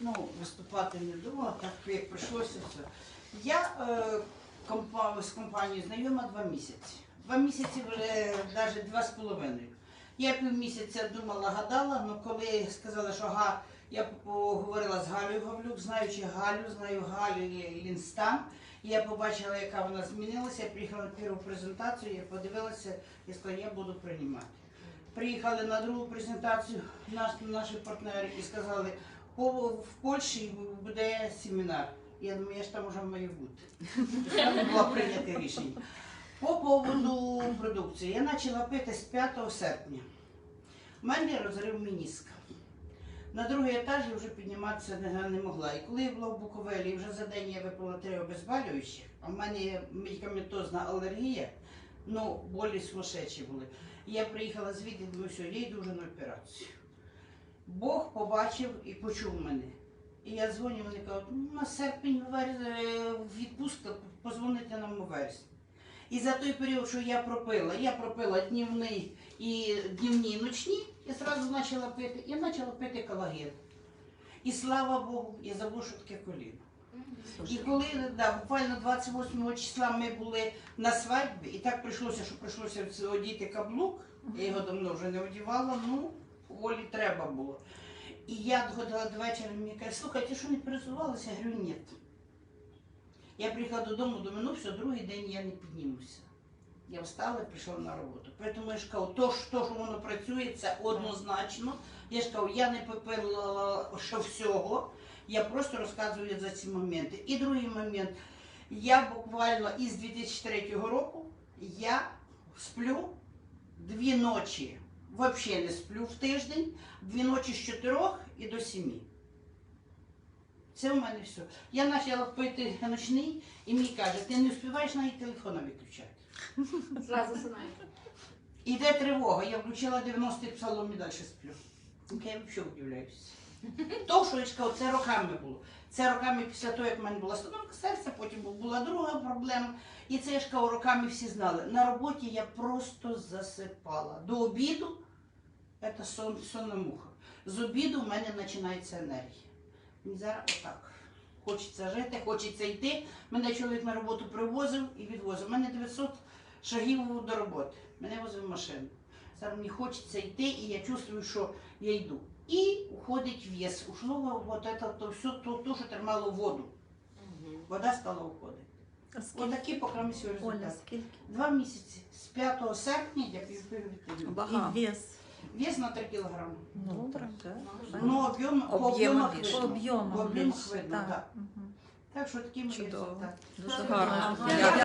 Ну, виступати не думала, так як прийшлося все. Я е, компа- з компанією знайома два місяці. Два місяці вже навіть два з половиною. Я півмісяця думала, гадала, але коли сказали, що га, я поговорила з Галею Гавлюк, знаючи Галю, знаю Галю Лінстан. Я побачила, яка вона змінилася. Я приїхала на першу презентацію, я подивилася і сказала, я буду приймати. Приїхали на другу презентацію наші партнери і сказали, «По- в Польщі буде семінар. Я думаю, я ж там вже маю бути. Треба було прийняти рішення. По поводу продукції. Я почала пити з 5 серпня. У мене розрив мініска. На другий етаж я вже підніматися не, могла. І коли я була в Буковелі, вже за день я випила три обезболюючі, а в мене є медикаментозна алергія, ну, болі сумасшедші були. Я приїхала звідти, думаю, все, я йду вже на операцію. Бог побачив і почув мене. І я дзвоню, вони кажуть, ну, на серпень е, відпустка, позвоните нам у вересні. І за той період, що я пропила, я пропила днівний і днівні і ночні, я одразу почала пити, я почала пити колаген. І слава Богу, я забула, що таке коліно. І коли да, буквально 28 числа ми були на свадьбі, і так прийшлося, що прийшлося одіти каблук, я його давно вже не одягала, ну, волі треба було. І я доходила до вечора, мені каже, слухай, ти що не пересувалася? Я говорю, ні. Я приїхала додому, думаю, ну все, другий день я не піднімуся. Я встала і прийшла на роботу. Тому я ж кажу, то, що, що воно працює, це однозначно. Я ж кажу, я не попила ще всього. Я просто розказую за ці моменти. І другий момент. Я буквально із 2003 року я сплю дві ночі. Взагалі не сплю в тиждень, дві ночі з чотирьох і до сімі. Це у мене все. Я почала пити ночний і мені каже, ти не встигаєш навіть телефона виключати. Зразу знаєте. Іде тривога, я включила 90-й псалом і далі сплю. Я взагалі удивляюся. То, що це роками було. Це роками після того, як в мене була остановка серця, потім була друга проблема. І це я ж кажу, роками всі знали. На роботі я просто засипала. До обіду це сон, сонна муха. З обіду в мене починається енергія. І зараз отак. Хочеться жити, хочеться йти. Мене чоловік на роботу привозив і відвозив. У мене 900 шагів до роботи. Мене возив машину. Зараз мені хочеться йти, і я чувствую, що я йду. І уходить вес. Ушло вот это, то все, то, то, що тримало воду. Вода стала уходити. Отакі поки ми сьогодні Оля, результати. скільки? Два місяці. З 5 серпня я пів пів Ага. І вес. Вес на 3 кілограми. Добре. Ну, об'єм, по Об'єму об'ємах більше. По. По об'ємах більше, видно, так. так. Мгм. Так що такі мої Чудово. результати. Дуже гарно. Дякую.